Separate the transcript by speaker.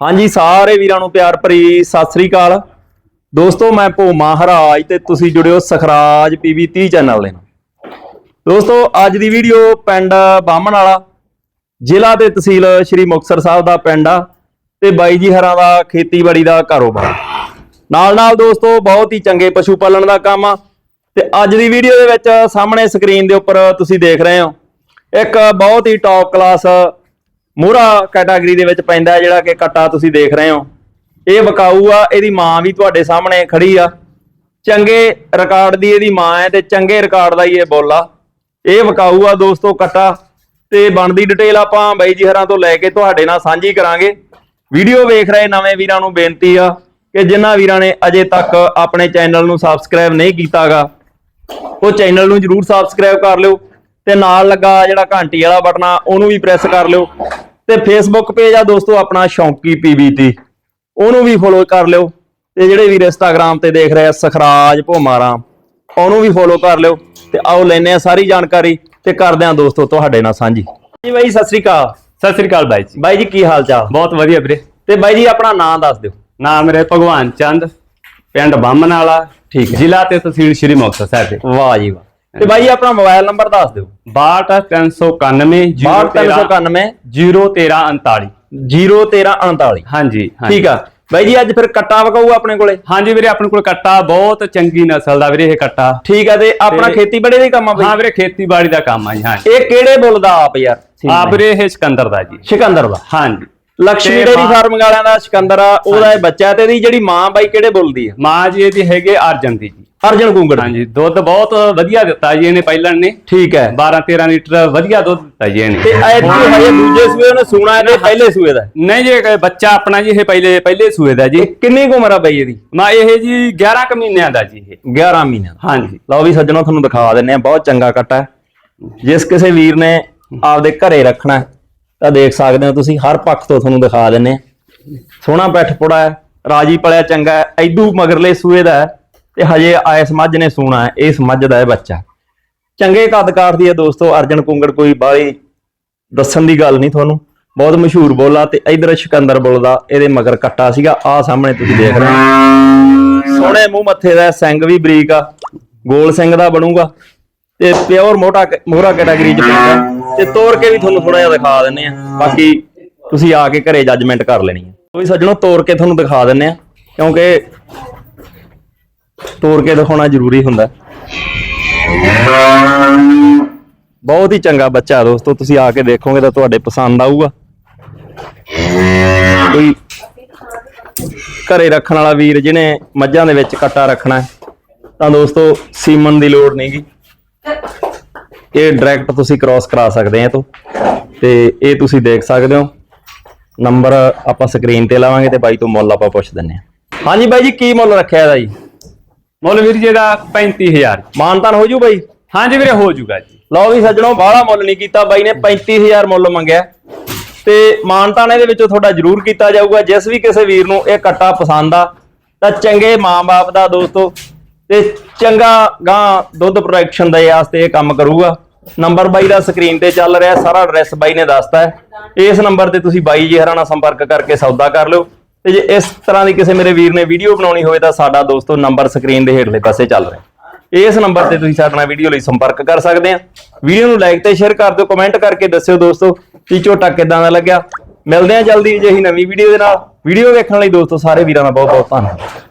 Speaker 1: ਹਾਂਜੀ, ਸਾਰੇ ਵੀਰਾਂ ਨੂੰ ਪਿਆਰ ਭਰੀ ਸਤਿ ਸ੍ਰੀ ਅਕਾਲ। ਦੋਸਤੋ, ਮੈਂ ਭੋਮਾ ਹਰਾਜ ਤੇ ਤੁਸੀਂ ਜੁੜਿਓ ਸਖਰਾਜ ਪੀਵੀ 30 ਚੈਨਲ ਦੇ ਨਾਲ। ਦੋਸਤੋ, ਅੱਜ ਦੀ ਵੀਡੀਓ ਪਿੰਡ ਬਾਹਮਣ ਵਾਲਾ, ਜ਼ਿਲ੍ਹਾ ਤੇ ਤਹਿਸੀਲ ਸ਼੍ਰੀ ਮੁਕਤਸਰ ਸਾਹਿਬ ਦਾ ਪਿੰਡ ਆ ਤੇ ਬਾਈ ਜੀ ਹਰਾਂ ਦਾ ਖੇਤੀਬਾੜੀ ਦਾ ਕਾਰੋਬਾਰ। ਨਾਲ ਨਾਲ ਦੋਸਤੋ, ਬਹੁਤ ਹੀ ਚੰਗੇ ਪਸ਼ੂ ਪਾਲਣ ਦਾ ਕੰਮ ਆ ਤੇ ਅੱਜ ਦੀ ਵੀਡੀਓ ਦੇ ਵਿੱਚ ਸਾਹਮਣੇ ਸਕਰੀਨ ਦੇ ਉੱਪਰ ਤੁਸੀਂ ਦੇਖ ਰਹੇ ਹੋ, ਇੱਕ ਬਹੁਤ ਹੀ ਟੌਪ ਕਲਾਸ ਮੋਹਰਾ ਕੈਟਾਗਰੀ ਦੇ ਵਿੱਚ ਪੈਂਦਾ ਜਿਹੜਾ ਕਿ ਕੱਟਾ ਤੁਸੀਂ ਦੇਖ ਰਹੇ ਹੋ। ਇਹ ਵਿਕਾਊ ਆ, ਇਹਦੀ ਮਾਂ ਵੀ ਤੁਹਾਡੇ ਸਾਹਮਣੇ ਖੜੀ ਆ। ਚੰਗੇ ਰਿਕਾਰਡ ਦੀ ਇਹਦੀ ਮਾਂ ਹੈ ਤੇ ਚੰਗੇ ਰਿਕਾਰਡ ਦਾ ਹੀ ਇਹ ਬੋਲਾ। ਇਹ ਵਿਕਾਊ ਆ ਦੋਸਤੋ ਕੱਟਾ। ਤੇ ਬਣਦੀ ਡਿਟੇਲ ਆਪਾਂ ਬਾਈ ਜੀ ਹਰਾਂ ਤੋਂ ਲੈ ਕੇ ਤੁਹਾਡੇ ਨਾਲ ਸਾਂਝੀ ਕਰਾਂਗੇ। ਵੀਡੀਓ ਵੇਖ ਰਹੇ ਨਵੇਂ ਵੀਰਾਂ ਨੂੰ ਬੇਨਤੀ ਆ ਕਿ ਜਿਨ੍ਹਾਂ ਵੀਰਾਂ ਨੇ ਅਜੇ ਤੱਕ ਆਪਣੇ ਚੈਨਲ ਨੂੰ ਸਬਸਕ੍ਰਾਈਬ ਨਹੀਂ ਕੀਤਾਗਾ, ਉਹ ਚੈਨਲ ਨੂੰ ਜਰੂਰ ਸਬਸਕ੍ਰਾਈਬ ਕਰ ਲਿਓ। ਤੇ ਨਾਲ ਲੱਗਾ ਜਿਹੜਾ ਘੰਟੀ ਵਾਲਾ ਬਟਨ ਆ ਉਹਨੂੰ ਵੀ ਪ੍ਰੈਸ ਕਰ ਲਿਓ। ਤੇ ਫੇਸਬੁੱਕ ਪੇਜ ਆ ਦੋਸਤੋ ਆਪਣਾ ਸ਼ੌਂਕੀ ਪੀਬੀਟੀ ਉਹਨੂੰ ਵੀ ਫੋਲੋ ਕਰ ਲਿਓ। ਤੇ ਜਿਹੜੇ ਵੀਰ ਇੰਸਟਾਗ੍ਰam ਤੇ ਦੇਖ ਰਹੇ ਆ ਸਖਰਾਜ ਭੋਮਾਰਾਮ ਉਹਨੂੰ ਵੀ ਫੋਲੋ ਕਰ ਲਿਓ। ਤੇ ਆਓ ਲੈਨੇ ਆ ਸਾਰੀ ਜਾਣਕਾਰੀ ਤੇ ਕਰਦੇ ਆ ਦੋਸਤੋ ਤੁਹਾਡੇ ਨਾਲ ਸਾਂਝੀ। ਜੀ ਬਾਈ ਸਤਿ ਸ੍ਰੀ ਅਕਾਲ।
Speaker 2: ਸਤਿ ਸ੍ਰੀ ਅਕਾਲ ਬਾਈ ਜੀ।
Speaker 1: ਬਾਈ ਜੀ ਕੀ ਹਾਲ ਚਾਲ?
Speaker 2: ਬਹੁਤ ਵਧੀਆ ਵੀਰੇ।
Speaker 1: ਤੇ ਬਾਈ ਜੀ ਆਪਣਾ ਨਾਮ ਦੱਸ ਦਿਓ।
Speaker 2: ਨਾਮ ਮੇਰੇ ਭਗਵਾਨ ਚੰਦ ਪਿੰਡ ਬਾਮਨ ਵਾਲਾ
Speaker 1: ਠੀਕ ਹੈ।
Speaker 2: ਜ਼ਿਲ੍ਹਾ ਤੇ ਤਹਿਸੀਲ ਸ਼੍ਰੀ ਮੁਕਤਸਰ ਸਾਹਿਬ। ਦੇ
Speaker 1: ਵਾਹ ਜੀ ਵਾਹ। ਤੇ ਬਾਈ ਆਪਣਾ ਮੋਬਾਈਲ ਨੰਬਰ ਦੱਸ ਦਿਓ।
Speaker 2: 62391
Speaker 1: 62391
Speaker 2: 01339
Speaker 1: 01339
Speaker 2: ਹਾਂਜੀ ਹਾਂਜੀ।
Speaker 1: ਠੀਕ ਆ। ਬਾਈ ਜੀ ਅੱਜ ਫਿਰ ਕੱਟਾ ਵਕਾਊ ਆਪਣੇ ਕੋਲੇ?
Speaker 2: ਹਾਂਜੀ ਵੀਰੇ ਆਪਣੇ ਕੋਲ ਕੱਟਾ ਬਹੁਤ ਚੰਗੀ ਨਸਲ ਦਾ ਵੀਰੇ ਇਹ ਕੱਟਾ।
Speaker 1: ਠੀਕ ਆ ਤੇ ਆਪਣਾ ਖੇਤੀਬਾੜੀ ਦਾ ਹੀ ਕੰਮ ਆ
Speaker 2: ਹਾਂ
Speaker 1: ਬਾਈ
Speaker 2: ਵੀਰੇ ਖੇਤੀਬਾੜੀ ਦਾ ਕੰਮ ਆ ਜੀ ਹਾਂ।
Speaker 1: ਇਹ ਕਿਹੜੇ ਬੁੱਲ ਦਾ ਆਪ ਯਾਰ?
Speaker 2: ਆ। ਵੀਰੇ ਇਹ ਸਿਕੰਦਰ ਦਾ ਜੀ।
Speaker 1: ਸਿਕੰਦਰ ਦਾ?
Speaker 2: ਹਾਂਜੀ।
Speaker 1: ਲక్ష్ਮੀ
Speaker 2: ਤੇ
Speaker 1: ਡੇਰੀ ਫਾਰਮ ਵਾਲਿਆਂ ਦਾ ਸਿਕੰਦਰ ਆ ਉਹਦਾ ਇਹ ਬੱਚਾ ਹੈ ਤੇ ਇਹਦੀ ਜਿਹੜੀ ਮਾਂ ਬਾਈ ਕਿਹੜੇ ਬੁੱਲ ਦੀ ਆ?
Speaker 2: ਮਾਂ ਜੀ ਇਹਦੀ ਹੈਗੇ ਅਰਜਨ ਦੀ
Speaker 1: ਅਰਜਨ ਕੁੰਗੜ।
Speaker 2: ਹਾਂਜੀ ਦੁੱਧ ਬਹੁਤ ਵਧੀਆ ਦਿੱਤਾ ਜੀ ਇਹਨੇ ਪਹਿਲਾਂ ਨੇ।
Speaker 1: ਠੀਕ ਹੈ।
Speaker 2: 12 13 ਲੀਟਰ ਵਧੀਆ ਦੁੱਧ ਦਿੱਤਾ ਜੀ ਇਹਨੇ।
Speaker 1: ਤੇ ਐਤਕੀ ਹਜੇ ਦੂਜੇ ਸੂਏ ਉਹਨੇ ਸੂਣਾ ਹੈ ਤੇ ਪਹਿਲੇ ਸੂਏ ਦਾ।
Speaker 2: ਨਹੀਂ ਜੀ ਇਹ ਬੱਚਾ ਆਪਣਾ ਜੀ ਇਹ ਪਹਿਲੇ ਪਹਿਲੇ ਸੂਏ ਦਾ ਜੀ।
Speaker 1: ਕਿੰਨੀ ਕੁ ਉਮਰ ਆ ਬਾਈ ਇਹਦੀ?
Speaker 2: ਮਾ ਇਹ ਜੀ 11 ਕੁ ਮਹੀਨਿਆਂ ਦਾ ਜੀ ਇਹ।
Speaker 1: 11 ਮਹੀਨਿਆਂ
Speaker 2: ਹਾਂਜੀ।
Speaker 1: ਲਓ ਵੀ ਸੱਜਣੋ ਤੁਹਾਨੂੰ ਦਿਖਾ ਦਿੰਨੇ ਆ ਬਹੁਤ ਚੰਗਾ ਕੱਟਾ ਜਿਸ ਕਿਸੇ ਵੀਰ ਨੇ ਆਪਦੇ ਘਰੇ ਰੱਖਣਾ ਤਾਂ ਦੇਖ ਸਕਦੇ ਹੋ ਤੁਸੀਂ ਹਰ ਪੱਖ ਤੋਂ ਤੁਹਾਨੂੰ ਦਿਖਾ ਦਿੰਨੇ ਆ ਸੋਹਣਾ ਪੈਠ ਪੁੜਾ ਹੈ ਰਾਜੀ ਪਲਿਆ ਚੰਗਾ ਐਦੂ ਮਗਰਲੇ ਸੂਏ ਦਾ ਹੈ। ਤੇ ਹਜੇ ਆਇਸ ਮੱਝ ਨੇ ਸੂਣਾ ਹੈ, ਇਸ ਮੱਝ ਦਾ ਇਹ ਬੱਚਾ ਚੰਗੇ ਕੱਦ ਦੀ ਹੈ ਦੋਸਤੋ, ਅਰਜਨ ਕੁੰਗੜ, ਕੋਈ ਬਾਹਲੀ ਦੱਸਣ ਦੀ ਗੱਲ ਨਹੀਂ ਤੁਹਾਨੂੰ। ਬਹੁਤ ਮਸ਼ਹੂਰ ਬੋਲਾ ਤੇ ਇਧਰ ਸਿਕੰਦਰ ਬੁੱਲ ਇਹਦੇ ਮਗਰ ਕੱਟਾ ਸੀਗਾ। ਆ ਸਾਹਮਣੇ ਤੁਸੀਂ ਦੇਖ ਰਹੇ ਸੋਹਣੇ ਮੂੰਹ ਮੱਥੇ ਦਾ, ਸਿੰਘ ਵੀ ਬਰੀਕ ਆ, ਗੋਲ ਸਿੰਘ ਦਾ ਬਣੂਗਾ। ਤੇ ਪਿਓਰ ਮੋਟਾ ਮੋਹਰਾ ਕੈਟਾਗਰੀ ਚ ਪੈਂਦਾ ਤੇ ਤੋੜ ਕੇ ਵੀ ਤੁਹਾਨੂੰ ਥੋੜਾ ਜਿਹਾ ਦਿਖਾ ਦਿੰਨੇ ਆ ਬਾਕੀ ਤੁਸੀਂ ਆ ਕੇ ਘਰੇ ਜੱਜਮੈਂਟ ਕਰ ਲੈਣੀ ਹੈ। ਕੋਈ ਸੱਜਣੋ ਤੋੜ ਕੇ ਤੁਹਾਨੂੰ ਦਿਖਾ ਦਿੰਨੇ ਆ ਕਿਉਂਕਿ ਤੋੜ ਕੇ ਦਿਖਾਉਣਾ ਜ਼ਰੂਰੀ ਹੁੰਦਾ। ਬਹੁਤ ਹੀ ਚੰਗਾ ਬੱਚਾ ਦੋਸਤੋ, ਤੁਸੀਂ ਆ ਕੇ ਦੇਖੋਗੇ ਤਾਂ ਤੁਹਾਡੇ ਪਸੰਦ ਆਊਗਾ। ਕੋਈ ਘਰੇ ਰੱਖਣ ਵਾਲਾ ਵੀਰ ਜਿਹਨੇ ਮੱਝਾਂ ਦੇ ਵਿੱਚ ਕੱਟਾ ਰੱਖਣਾ ਤਾਂ ਦੋਸਤੋ ਸੀਮਨ ਦੀ ਲੋੜ ਨਹੀਂਗੀ ਇਹ ਡਾਇਰੈਕਟ ਤੁਸੀਂ ਕ੍ਰਾਸ ਕਰਾ ਸਕਦੇ ਆ ਇਹ ਤੋਂ। ਤੇ ਇਹ ਤੁਸੀਂ ਦੇਖ ਸਕਦੇ ਹੋ। ਨੰਬਰ ਆਪਾਂ ਸਕਰੀਨ ਤੇ ਲਾਵਾਂਗੇ ਤੇ ਬਾਈ ਤੋਂ ਮੁੱਲ ਆਪਾਂ ਪੁੱਛ ਦਿੰਨੇ ਆ ਹਾਂਜੀ ਬਾਈ ਜੀ, ਕੀ ਮੁੱਲ ਰੱਖਿਆ ਇਹਦਾ ਜੀ?
Speaker 2: ਮੁੱਲ ਵੀਰ ਜੀ ਦਾ 35000
Speaker 1: ਮਾਨਤਾਨ ਹੋ ਜੂ ਬਾਈ?
Speaker 2: ਹਾਂਜੀ ਵੀਰੇ ਹੋ ਜਾਊਗਾ ਜੀ।
Speaker 1: ਲਓ ਵੀ ਸੱਜਣੋ ਬਾਹਲਾ ਮੁੱਲ ਨਹੀਂ ਕੀਤਾ ਬਾਈ ਨੇ 35000 ਮੁੱਲ ਮੰਗਿਆ। ਤੇ ਮਾਨਤਾਨ ਇਹਦੇ ਵਿੱਚੋਂ ਤੁਹਾਡਾ ਜ਼ਰੂਰ ਕੀਤਾ ਜਾਊਗਾ ਜਿਸ ਵੀ ਕਿਸੇ ਵੀਰ ਨੂੰ ਇਹ ਕੱਟਾ ਪਸੰਦ ਆ ਤਾਂ ਚੰਗੇ ਮਾਂ-ਬਾਪ ਦਾ ਦੋਸਤੋ ਤੇ ਚੰਗਾ ਗਾਂ ਦੁੱਧ ਪ੍ਰੋਡਕਸ਼ਨ ਦੇ ਵਾਸਤੇ ਇਹ ਕੰਮ ਕਰੂਗਾ। ਨੰਬਰ ਬਾਈ ਦਾ ਸਕਰੀਨ ਤੇ ਚੱਲ ਰਿਹਾ ਸਾਰਾ ਐਡਰੈਸ ਬਾਈ ਨੇ ਦੱਸਤਾ ਹੈ। ਇਸ ਨੰਬਰ ਤੇ ਤੁਸੀਂ ਬਾਈ ਜੀ ਹਰਾਂ ਨਾਲ ਸੰਪਰਕ ਕਰਕੇ ਸੌਦਾ ਕਰ ਲਿਓ। ਤੇ ਜੇ ਇਸ ਤਰ੍ਹਾਂ ਦੀ ਕਿਸੇ ਮੇਰੇ ਵੀਰ ਨੇ ਵੀਡੀਓ ਬਣਾਉਣੀ ਹੋਵੇ ਤਾਂ ਸਾਡਾ ਦੋਸਤੋ ਨੰਬਰ ਸਕਰੀਨ ਦੇ ਹੇਠਲੇ ਪਾਸੇ ਚੱਲ ਰਿਹਾ ਇਸ ਨੰਬਰ ਤੇ ਤੁਸੀਂ ਸਾਡੇ ਨਾਲ ਵੀਡੀਓ ਲਈ ਸੰਪਰਕ ਕਰ ਸਕਦੇ ਆ। ਵੀਡੀਓ ਨੂੰ ਲਾਈਕ ਤੇ ਸ਼ੇਅਰ ਕਰ ਦਿਓ ਕਮੈਂਟ ਕਰਕੇ ਦੱਸਿਓ ਦੋਸਤੋ ਕਿ ਝੋਟਾ ਕਿਦਾਂ ਦਾ ਲੱਗਿਆ। ਮਿਲਦੇ ਆ ਜਲਦੀ ਅਜਿਹੀ ਨਵੀਂ ਵੀਡੀਓ ਦੇ ਨਾਲ। ਵੀਡੀਓ ਵੇਖਣ ਲਈ ਦੋਸਤੋ ਸਾਰੇ ਵੀਰਾਂ ਦਾ ਬਹੁਤ ਬਹੁਤ ਧੰਨਵਾਦ।